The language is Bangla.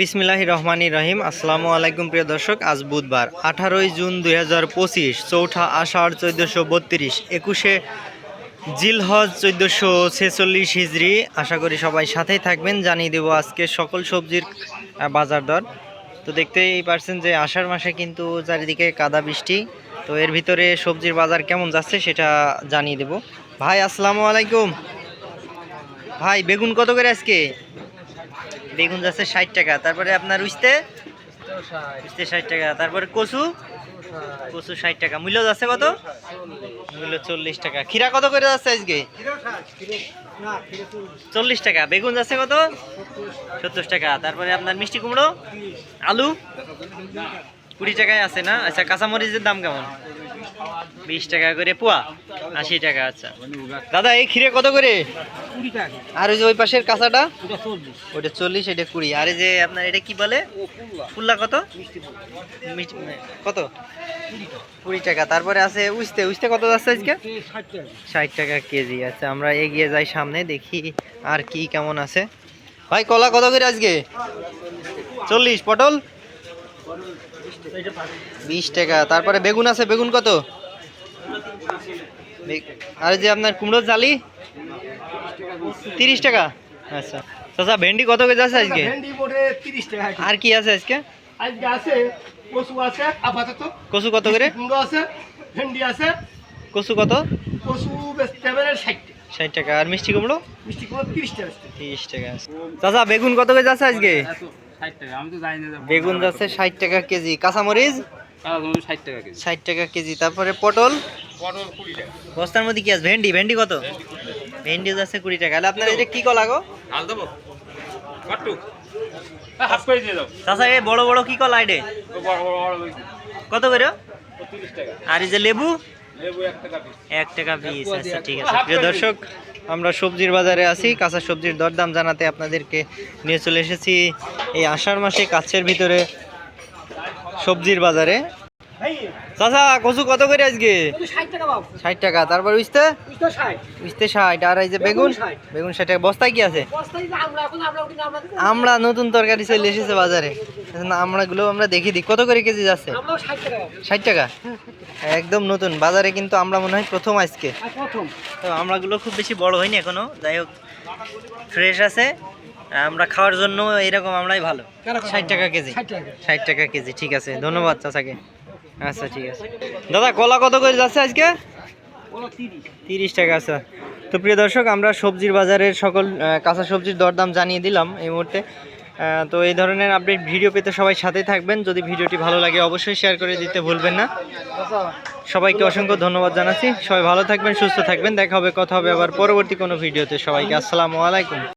বিসমিল্লাহ রহমানি রহিম। আসসালামু আলাইকুম প্রিয় দর্শক, আজ বুধবার, আঠারোই জুন দুই হাজার পঁচিশ, চৌঠা আষাঢ় চোদ্দোশো বত্রিশ, একুশে জিলহজ চোদ্দোশো ছেচল্লিশ হিজড়ি আশা করি সবাই সাথেই থাকবেন। জানিয়ে দেবো আজকে সকল সবজির বাজার দর। তো দেখতেই পারছেন যে আষাঢ় মাসে কিন্তু চারিদিকে কাদা বৃষ্টি। তো এর ভিতরে সবজির বাজার কেমন যাচ্ছে সেটা জানিয়ে দেবো। ভাই, আসসালামু আলাইকুম। ভাই, বেগুন কত করে আজকে? বেগুন যাচ্ছে ষাট টাকা। তারপরে আপনার উইস্তে উইস্তে ষাট টাকা। তারপরে কচু? কচু ষাট টাকা। মূল্য যাচ্ছে কত? মূল্য চল্লিশ টাকা। খিরা কত করে যাচ্ছে আজকে? চল্লিশ টাকা। বেগুন যাচ্ছে কত? সত্তর টাকা। তারপরে আপনার মিষ্টি কুমড়ো? আলু? কুড়ি টাকায় আছে না? আচ্ছা কাঁচামরিচের দাম কেমন? বিশ টাকা করে পোয়া, আশি টাকা আচ্ছা। দাদা, এই ক্ষীরে কত করে? আর ওই যে ওই পাশের কাঁচাটা? ওটা চল্লিশ, এটা কুড়ি। আর এই যে আপনার এটা কি বলে? ফুল্লা কত? কত? কুড়ি টাকা। তারপরে আছে উস্তে। উস্তে কত যাচ্ছে আজকে? ষাট টাকা কেজি। আচ্ছা আমরা এগিয়ে যাই সামনে, দেখি আর কি কেমন আছে। ভাই, কলা কত করে আজকে? চল্লিশ, পটল? বিশ টাকা। তারপরে বেগুন আছে বেগুন কত? আর যে আপনার কুমড়োর জালি? তিরিশ টাকা? আচ্ছা। চাচা ভেন্ডি কত কেজি আছে আজকে? আর কি আছে আজকে? আজকে আছে কচু আছে আপাতত। কচু কত করে? কুমড়ো আছে ভেন্ডি আছে। কচু কত? কচু বেচতে হবে ষাট টাকা। ষাট টাকা। আর মিষ্টি কুমড়ো? মিষ্টি কুমড়ো তিরিশ টাকা তিরিশ টাকা। চাচা বেগুন কত কেজি আছে আজকে? বেগুন যাচ্ছে ষাট টাকা কেজি। কাঁচামরিচ? ষাট টাকা কেজি। ষাট টাকা কেজি। তারপরে পটল? পটল বস্তার মধ্যে কি আছে? ভেন্ডি। ভেন্ডি কত? ভেন্ডি যাচ্ছে কুড়ি টাকা। তাহলে আপনার এটা কি কলা গো? এই বড় বড় কি কলা এটা? কত করে? আর এই যে লেবু? এক টাকা পিস আচ্ছা ঠিক আছে। প্রিয় দর্শক আমরা সবজির বাজারে আছি কাঁচা সবজির দরদাম জানাতে আপনাদেরকে নিয়ে চলে এসেছি এই আষাঢ় মাসে কাছের ভিতরে সবজির বাজারে। চাচা কচু কত করে আজকে? ষাট টাকা তারপর উঠতে উঠতে ষাট। আর এই যে বেগুন বেগুন? ষাট। টাকা। বস্তায় কি আছে? আমরা নতুন তরকারি চলে এসেছে বাজারে। আমরাগুলো আমরা দেখি দিই। কত করে কেজি যাচ্ছে? ষাট টাকা। একদম নতুন। বাজারে কিন্তু আমরা মনে হয় প্রথম আজকে। তো আমরাগুলো খুব বেশি বড় হয়নি এখনও। যাই হোক ফ্রেশ আছে। আমরা খাওয়ার জন্য এরকম আমরাই ভালো। ষাট টাকা কেজি। ষাট টাকা। ষাট টাকা কেজি। ঠিক আছে ধন্যবাদ চাচাকে। আচ্ছা ঠিক আছে। দাদা, কলা কত করে যাচ্ছে আজকে? তিরিশ টাকা আচ্ছা। তো প্রিয় দর্শক, আমরা সবজির বাজারের সকল কাঁচা সবজির দরদাম জানিয়ে দিলাম এই মুহূর্তে। তো এই ধরনের আপডেট ভিডিও পেতে সবাই সাথেই থাকবেন। যদি ভিডিওটি ভালো লাগে, অবশ্যই শেয়ার করে দিতে ভুলবেন না। সবাইকে অসংখ্য ধন্যবাদ জানাচ্ছি। সবাই ভালো থাকবেন, সুস্থ থাকবেন। দেখা হবে, কথা হবে আবার পরবর্তী কোনো ভিডিওতে। সবাইকে আসসালামু আলাইকুম।